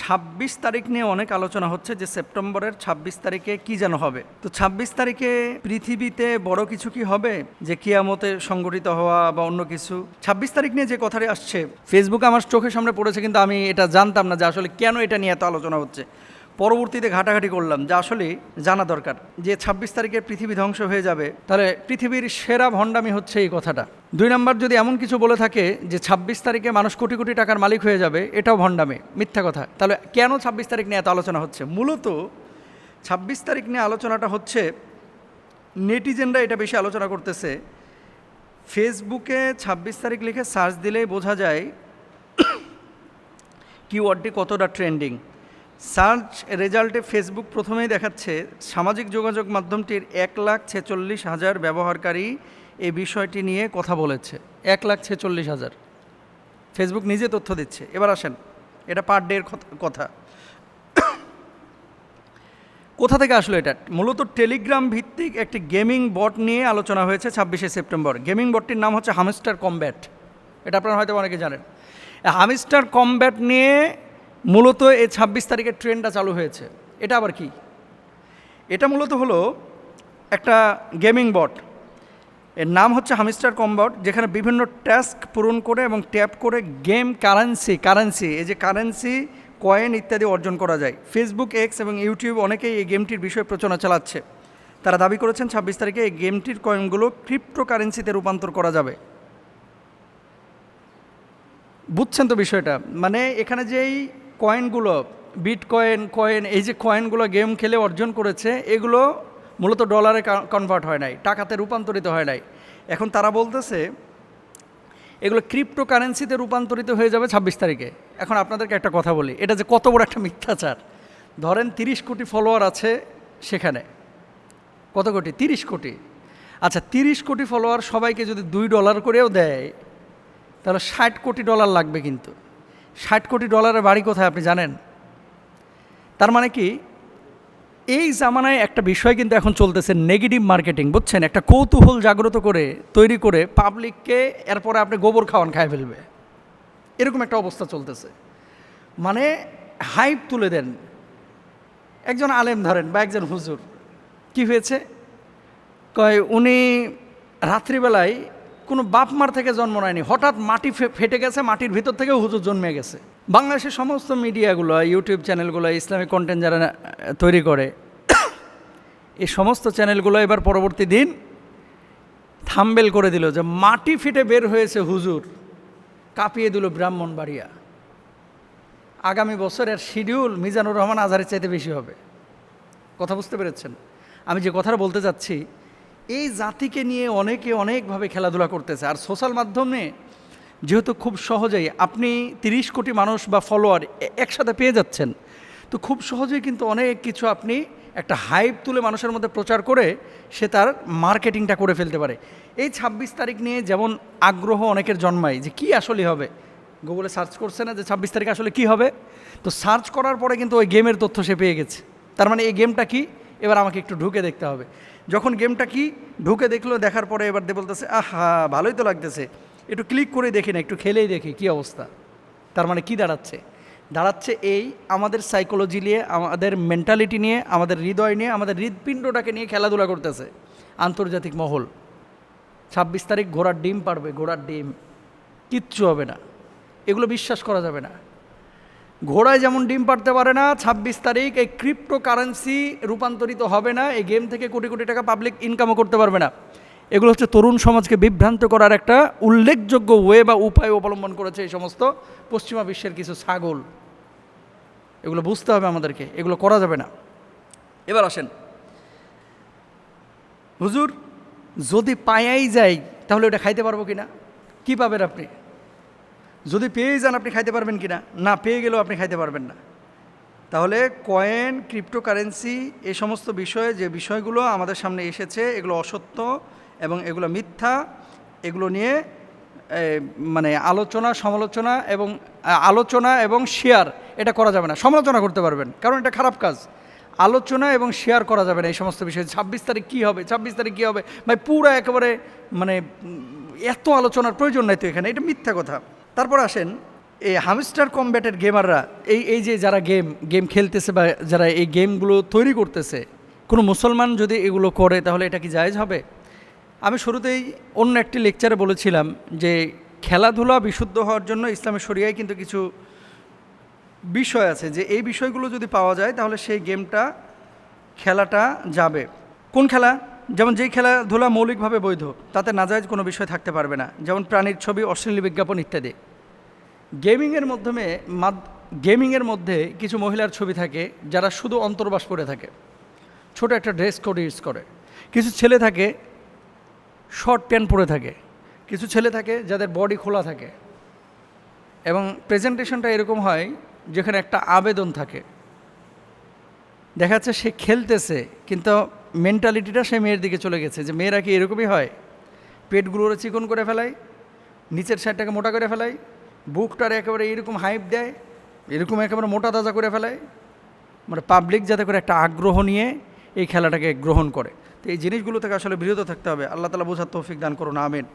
ছাব্বিশ তারিখ নিয়ে অনেক আলোচনা হচ্ছে যে সেপ্টেম্বরের ছাব্বিশ তারিখে কি যেন হবে। তো ছাব্বিশ তারিখে পৃথিবীতে বড় কিছু কি হবে? যে কিয়ামতে সংগঠিত হওয়া বা অন্য কিছু। ছাব্বিশ তারিখ নিয়ে যে কথাটি আসছে ফেসবুকে আমার চোখের সামনে পড়েছে, কিন্তু আমি এটা জানতাম না যে আসলে কেন এটা নিয়ে এত আলোচনা হচ্ছে। পরবর্তীতে ঘাটাঘাটি করলাম, যা আসলে জানা দরকার যে ছাব্বিশ তারিখে পৃথিবী ধ্বংস হয়ে যাবে। তাহলে পৃথিবীর সেরা ভণ্ডামি হচ্ছে এই কথাটা। দুই নম্বর, যদি এমন কিছু বলে থাকে যে ছাব্বিশ তারিখে মানুষ কোটি কোটি টাকার মালিক হয়ে যাবে, এটাও ভণ্ডামি, মিথ্যা কথা। তাহলে কেন ছাব্বিশ তারিখ নিয়ে এত আলোচনা হচ্ছে? মূলত ছাব্বিশ তারিখ নিয়ে আলোচনাটা হচ্ছে, নেটিজেনরা এটা বেশি আলোচনা করতেছে, ফেসবুকে ছাব্বিশ তারিখ লিখে সার্চ দিলেই বোঝা যায় কিওয়ার্ডটি কতটা ট্রেন্ডিং। সার্চ রেজাল্টে ফেসবুক প্রথমেই দেখাচ্ছে সামাজিক যোগাযোগ মাধ্যমটির এক লাখ ছেচল্লিশ হাজার ব্যবহারকারী এই বিষয়টি নিয়ে কথা বলেছে। এক লাখ ছেচল্লিশ হাজার। ফেসবুক নিজে তথ্য দিচ্ছে। এবার আসেন, এটা পার ডের কথা। কোথা থেকে আসলো এটা? মূলত টেলিগ্রাম ভিত্তিক একটি গেমিং বট নিয়ে আলোচনা হয়েছে ছাব্বিশে সেপ্টেম্বর। গেমিং বটটির নাম হচ্ছে হামস্টার কমব্যাট। এটা আপনারা হয়তো অনেকে জানেন। হামস্টার কমব্যাট নিয়ে মূলত এই ছাব্বিশ তারিখের ট্রেনটা চালু হয়েছে। এটা আবার কি? এটা মূলত হলো একটা গেমিং বট। এর নাম হচ্ছে হামিস্টার কম্বট, যেখানে বিভিন্ন টাস্ক পূরণ করে এবং ট্যাপ করে গেম কারেন্সি কারেন্সি, এই যে কারেন্সি, কয়েন ইত্যাদি অর্জন করা যায়। ফেসবুক এক্স এবং ইউটিউব অনেকেই এই গেমটির বিষয়ে প্রচারণা চালাচ্ছে। তারা দাবি করেছেন ছাব্বিশ তারিখে এই গেমটির কয়েনগুলো ক্রিপ্টো কারেন্সিতে রূপান্তর করা যাবে। বুঝছেন তো বিষয়টা? মানে এখানে যেই কয়েনগুলো বিট কয়েন কয়েন এই যে কয়েনগুলো গেম খেলে অর্জন করেছে, এগুলো মূলত ডলারে কনভার্ট হয় নাই, টাকাতে রূপান্তরিত হয় নাই। এখন তারা বলতেছে, এগুলো ক্রিপ্টো কারেন্সিতে রূপান্তরিত হয়ে যাবে ছাব্বিশ তারিখে। এখন আপনাদেরকে একটা কথা বলি, এটা যে কত বড় একটা মিথ্যাচার। ধরেন তিরিশ কোটি ফলোয়ার আছে সেখানে। কত কোটি? তিরিশ কোটি। আচ্ছা তিরিশ কোটি ফলোয়ার সবাইকে যদি দুই ডলার করেও দেয়, তাহলে ষাট কোটি ডলার লাগবে কিন্তু। ষাট কোটি ডলারের বাড়ি কোথায় আপনি জানেন? তার মানে কি? এই জামানায় একটা বিষয় কিন্তু এখন চলতেছে নেগেটিভ মার্কেটিং বুঝছেন? একটা কৌতূহল জাগ্রত করে, তৈরি করে পাবলিককে এরপরে আপনি গোবর খাওয়ান খায় ফেলবে। এরকম একটা অবস্থা চলতেছে। মানে হাইপ তুলে দেন। একজন আলেম ধরেন বা একজন হুজুর। কি হয়েছে? কয়, উনি রাত্রিবেলায় কোনো বাপ মার থেকে জন্ম নেয়নি। হঠাৎ মাটি ফেটে গেছে, মাটির ভিতর থেকে হুজুর জন্মে গেছে। বাংলাদেশের সমস্ত মিডিয়াগুলো ইউটিউব চ্যানেলগুলো ইসলামিক কন্টেন্ট যারা তৈরি করে, এই সমস্ত চ্যানেলগুলো এবার পরবর্তী দিন থাম্বেল করে দিল যে মাটি ফেটে বের হয়েছে হুজুর, কাঁপিয়ে দিল ব্রাহ্মণবাড়িয়া। আগামী বছরের শিডিউল মিজানুর রহমান আজহারের চাইতে বেশি হবে। কথা বুঝতে পেরেছেন? আমি যে কথাটা বলতে চাচ্ছি এই জাতিকে নিয়ে অনেকে অনেকভাবে খেলাধুলা করতেছে। আর সোশ্যাল মাধ্যমে যেহেতু খুব সহজেই আপনি তিরিশ কোটি মানুষ বা ফলোয়ার একসাথে পেয়ে যাচ্ছেন, তো খুব সহজেই কিন্তু অনেক কিছু আপনি একটা হাইপ তুলে মানুষের মধ্যে প্রচার করে সে তার মার্কেটিংটা করে ফেলতে পারে। এই ছাব্বিশ তারিখ নিয়ে যেমন আগ্রহ অনেকের জন্মায় যে কি আসলে হবে, গুগলে সার্চ করছে না যে ছাব্বিশ তারিখ আসলে কি হবে? তো সার্চ করার পরে কিন্তু ওই গেমের তথ্য সে পেয়ে গেছে। তার মানে এই গেমটা কি? এবার আমাকে একটু ঢুকে দেখতে হবে। যখন গেমটা কি ঢুকে দেখল, দেখার পরে এবার দিয়ে বলতেছে, আহা, ভালোই তো লাগতেছে। একটু ক্লিক করে দেখি না, একটু খেলেই দেখি কি অবস্থা। তার মানে কি দাঁড়াচ্ছে? দাঁড়াচ্ছে এই আমাদের সাইকোলজি নিয়ে, আমাদের মেন্টালিটি নিয়ে, আমাদের হৃদয় নিয়ে, আমাদের হৃদপিণ্ডটাকে নিয়ে খেলাধুলা করতেছে আন্তর্জাতিক মহল। ছাব্বিশ তারিখ ঘোড়ার ডিম পারবে, ঘোড়ার ডিম। কিচ্ছু হবে না। এগুলো বিশ্বাস করা যাবে না। ঘোড়ায় যেমন ডিম পারতে পারে না, ছাব্বিশ তারিখ এই ক্রিপ্টো কারেন্সি রূপান্তরিত হবে না, এই গেম থেকে কোটি কোটি টাকা পাবলিক ইনকামও করতে পারবে না। এগুলো হচ্ছে তরুণ সমাজকে বিভ্রান্ত করার একটা উল্লেখযোগ্য ওয়ে বা উপায় অবলম্বন করেছে এই সমস্ত পশ্চিমা বিশ্বের কিছু ছাগল। এগুলো বুঝতে হবে আমাদেরকে, এগুলো করা যাবে না। এবার আসেন। হুজুর, যদি পায়াই যাই তাহলে ওটা খাইতে পারব কিনা? কী পাবেন আপনি? যদি পেয়ে যান আপনি খাইতে পারবেন কি না না পেয়ে গেলেও আপনি খাইতে পারবেন না। তাহলে কয়েন ক্রিপ্টোকারেন্সি এ সমস্ত বিষয়ে যে বিষয়গুলো আমাদের সামনে এসেছে, এগুলো অসত্য এবং এগুলো মিথ্যা, এগুলো নিয়ে মানে আলোচনা, সমালোচনা এবং আলোচনা এবং শেয়ার এটা করা যাবে না। সমালোচনা করতে পারবেন, কারণ এটা খারাপ কাজ। আলোচনা এবং শেয়ার করা যাবে না এই সমস্ত বিষয়ে। ছাব্বিশ তারিখ কী হবে? ছাব্বিশ তারিখ কী হবে? ভাই, পুরো একেবারে মানে এত আলোচনার প্রয়োজন নাই তো এখানে। এটা মিথ্যা কথা। তারপর আসেন, এই হামস্টার কমব্যাটের গেমাররা এই এই যে যারা গেম গেম খেলতেছে বা যারা এই গেমগুলো তৈরি করতেছে, কোনো মুসলমান যদি এগুলো করে তাহলে এটা কি জায়জ হবে? আমি শুরুতেই অন্য একটি লেকচারে বলেছিলাম যে খেলাধুলা বিশুদ্ধ হওয়ার জন্য ইসলামের শরিয়ায় কিন্তু কিছু বিষয় আছে যে এই বিষয়গুলো যদি পাওয়া যায় তাহলে সেই গেমটা খেলাটা যাবে। কোন খেলা? যেমন যেই খেলাধুলা মৌলিকভাবে বৈধ, তাতে নাজায়জ কোনো বিষয় থাকতে পারবে না। যেমন প্রাণীর ছবি, অশ্লীল বিজ্ঞাপন ইত্যাদি। গেমিংয়ের মাধ্যমে গেমিংয়ের মধ্যে কিছু মহিলার ছবি থাকে, যারা শুধু অন্তর্বাস করে থাকে। ছোট একটা ড্রেস কোড ইউজ করে। কিছু ছেলে থাকে, শর্ট প্যান্ট পরে থাকে। কিছু ছেলে থাকে, যাদের বডি খোলা থাকে। এবং প্রেজেন্টেশনটা এরকম হয়, যেখানে একটা আবেদন থাকে। দেখা যাচ্ছে সে খেলতেছে, কিন্তু মেন্টালিটিটা সে মেয়ের দিকে চলে গেছে, যে মেয়েরা কি এরকমই হয়? পেটগুলোরে চিকন করে ফেলায়, নিচের সাইডটাকে মোটা করে ফেলায়, বুকটার একেবারে এরকম হাইপ দেয়, এরকম একেবারে মোটা তাজা করে ফেলায় মানে পাবলিক যাতে করে একটা আগ্রহ নিয়ে এই খেলাটাকে গ্রহণ করে। তো এই জিনিসগুলো থেকে আসলে বিরত থাকতে হবে। আল্লাহ তালা বোঝার তৌফিক দান করুন, আমিন।